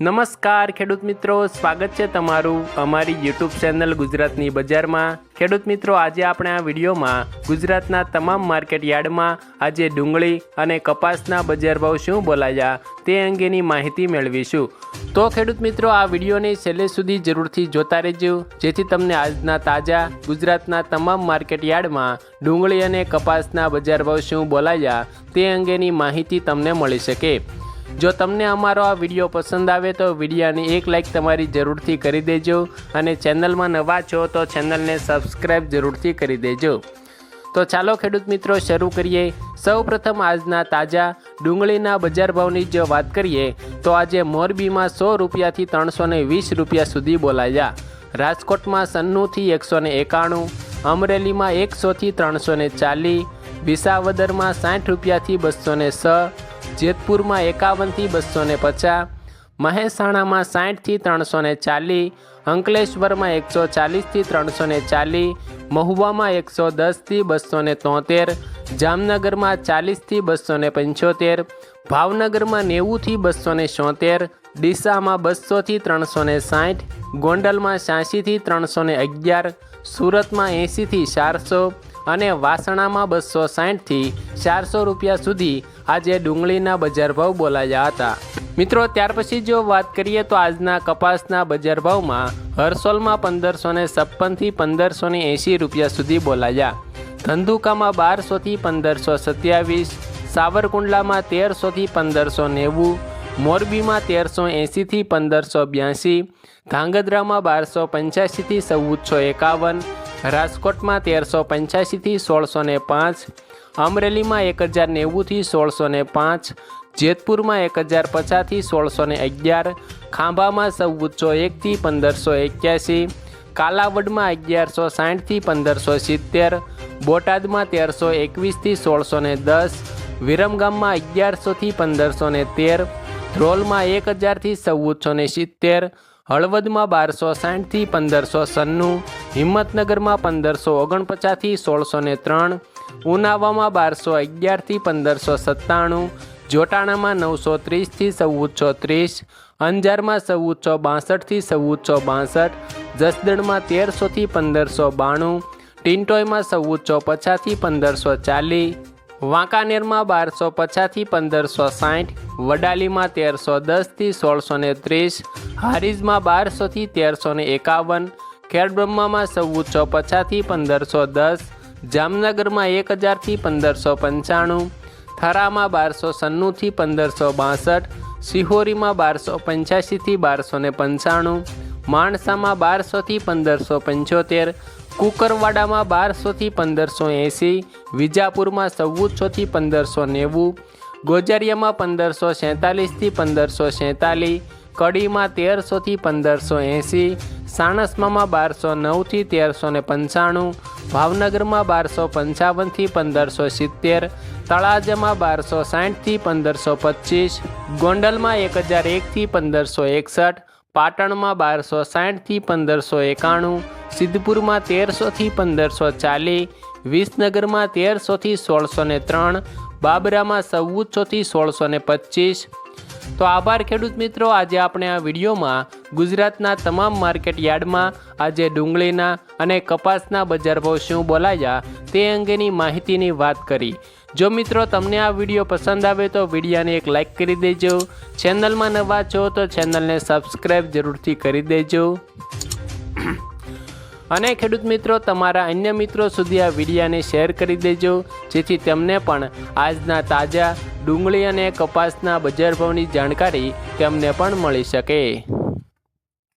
નમસ્કાર ખેડૂત મિત્રો, સ્વાગત છે તમારું અમારી યુટ્યુબ ચેનલ ગુજરાતની બજારમાં. ખેડૂત મિત્રો, આજે આપણે આ વિડીયોમાં ગુજરાતના તમામ માર્કેટ યાર્ડમાં આજે ડુંગળી અને કપાસના બજાર ભાવ શું બોલાયા તે અંગેની માહિતી મેળવીશું. તો ખેડૂત મિત્રો, આ વિડીયોને છેલ્લે સુધી જરૂરથી જોતા રહેજો, જેથી તમને આજના તાજા ગુજરાતના તમામ માર્કેટ યાર્ડમાં ડુંગળી અને કપાસના બજાર ભાવ શું બોલાયા તે અંગેની માહિતી તમને મળી શકે. જો તમને અમારો આ વીડિયો પસંદ આવે તો વિડીયાની એક લાઈક તમારી જરૂરથી કરી દેજો અને ચેનલમાં નવા છો તો ચેનલને સબસ્ક્રાઈબ જરૂરથી કરી દેજો. તો ચાલો ખેડૂત મિત્રો શરૂ કરીએ. સૌ પ્રથમ આજના તાજા ડુંગળીના બજાર ભાવની જો વાત કરીએ, તો આજે મોરબીમાં સો રૂપિયાથી ત્રણસો વીસ રૂપિયા સુધી બોલાયા. રાજકોટમાં સન્નુથી એકસો એકાણું, અમરેલીમાં એકસોથી ત્રણસો ને ચાલીસ, વિસાવદરમાં સાઠ રૂપિયાથી બસો સ જેતપુરમાં એકાવનથી બસો ને પચાસ, મહેસાણામાં સાઠથી ત્રણસો ને ચાલીસ, અંકલેશ્વરમાં એકસો ચાલીસથી ત્રણસો ને ચાલીસ, મહુવામાં એકસો દસથી બસો ને તોતેર, જામનગરમાં ચાલીસથી બસો ને પંચોતેર, ભાવનગરમાં નેવુંથી બસો ને છોતેર ડીસામાં બસોથી ત્રણસો ને સાઠ, ગોંડલમાં છ્યાસીથી ત્રણસો ને અગિયાર, સુરતમાં એંસીથી ચારસો અને વાસણામાં બસો સાઠથી ચારસો રૂપિયા સુધી આજે ડુંગળીના બજાર ભાવ બોલાયા હતા. મિત્રો, ત્યાર પછી જો વાત કરીએ તો આજના કપાસના બજાર ભાવમાં હરસોલમાં પંદરસો ને છપ્પનથી પંદરસો ને એંશી રૂપિયા સુધી બોલાયા. ધંધુકામાં બારસોથી પંદરસો સત્યાવીસ, સાવરકુંડલામાં તેરસોથી પંદરસો નેવું, મોરબીમાં તેરસો એંશીથી પંદરસો બ્યાસી, ધાંગધ્રામાં બારસો પંચ્યાસીથી ચૌદસો એકાવન રાજકોટમાં તેરસો પંચ્યાસીથી સોળસો ને પાંચ, અમરેલીમાં એક હજાર નેવુંથી સોળસો ને પાંચ, જેતપુરમાં એક હજાર પચાસથી સોળસો ને અગિયાર, ખાંભામાં ચૌદસો એકથી પંદરસો એક્યાસી, કાલાવડમાં અગિયારસો સાઠથી પંદરસો સિત્તેર, બોટાદમાં તેરસો એકવીસથી સોળસો ને દસ, વિરમગામમાં અગિયારસોથી પંદરસો ને તેર, ધ્રોલમાં એક હજારથી ચૌદસો ને સિત્તેર, હળવદમાં બારસો સાઠથી પંદરસો સન્નું હિંમતનગરમાં પંદરસો ઓગણપચાસથી સોળસો ને ત્રણ, ઉનાવામાં બારસો અગિયારથી પંદરસો સત્તાણું, જોટાણામાં નવસો ત્રીસથી ચૌદસો ત્રીસ, અંજારમાં ચૌદસો બાસઠથી ચૌદસો બાસઠ, જસદણમાં તેરસોથી પંદરસો બાણું ટિન્ટોયમાં ચૌદસો પચાસથી પંદરસો ચાલીસ, વાંકાનેરમાં બારસો પચાસથી પંદરસો સાઠ, વડાલીમાં તેરસો દસથી સોળસો ને ત્રીસ, હારીજમાં બારસોથી તેરસો ને એકાવન ખેડબ્રહ્મામાં ચૌદસો પચાસથી પંદરસો દસ, જામનગરમાં એક હજારથી પંદરસો પંચાણું, થરામાં બારસો સન્નુંથી પંદરસો બાસઠ, સિહોરીમાં બારસો પંચ્યાસીથી બારસો ને પંચાણું, માણસામાં બારસોથી પંદરસો પંચોતેર, કુકરવાડામાં બારસોથી પંદરસો એંસી, વિજાપુરમાં ચૌદસોથી પંદરસો નેવું, ગોજારિયામાં પંદરસો સેંતાલીસથી પંદરસો સેંતાલીસ કડીમાં તેરસોથી પંદરસો એંસી સાણસમામાં બારસો નવથી તેરસો ને પંચાણું ભાવનગરમાં બારસો પંચાવનથી પંદરસો સિત્તેર તળાજામાં બારસો સાઠથી પંદરસો પચીસ ગોંડલમાં એક હજાર એકથી પંદરસો એકસઠ પાટણમાં બારસો સાઠથી પંદરસો એકાણું સિદ્ધપુરમાં તેરસોથી પંદરસો ચાલીસ વિસનગરમાં તેરસોથી સોળસો ને ત્રણ બાબરામાં ચૌદસોથી સોળસો ને પચીસ તો આભાર ખેડૂત મિત્રો, આજે આપણે આ વિડીયોમાં ગુજરાતના તમામ માર્કેટ યાર્ડમાં આજે ડુંગળીના અને કપાસના બજાર ભાવ શું બોલાયા તે અંગેની માહિતીની વાત કરી. જો મિત્રો તમને આ વીડિયો પસંદ આવે તો વિડીયાને એક લાઇક કરી દેજો. ચેનલમાં નવા છો તો ચેનલને સબસ્ક્રાઈબ જરૂરથી કરી દેજો. અને ખેડૂત મિત્રો, તમારા અન્ય મિત્રો સુધી આ વિડીયાને શેર કરી દેજો, જેથી તેમને પણ આજના તાજા ડુંગળી અને કપાસના બજાર ભાવની જાણકારી તેમને પણ મળી શકે.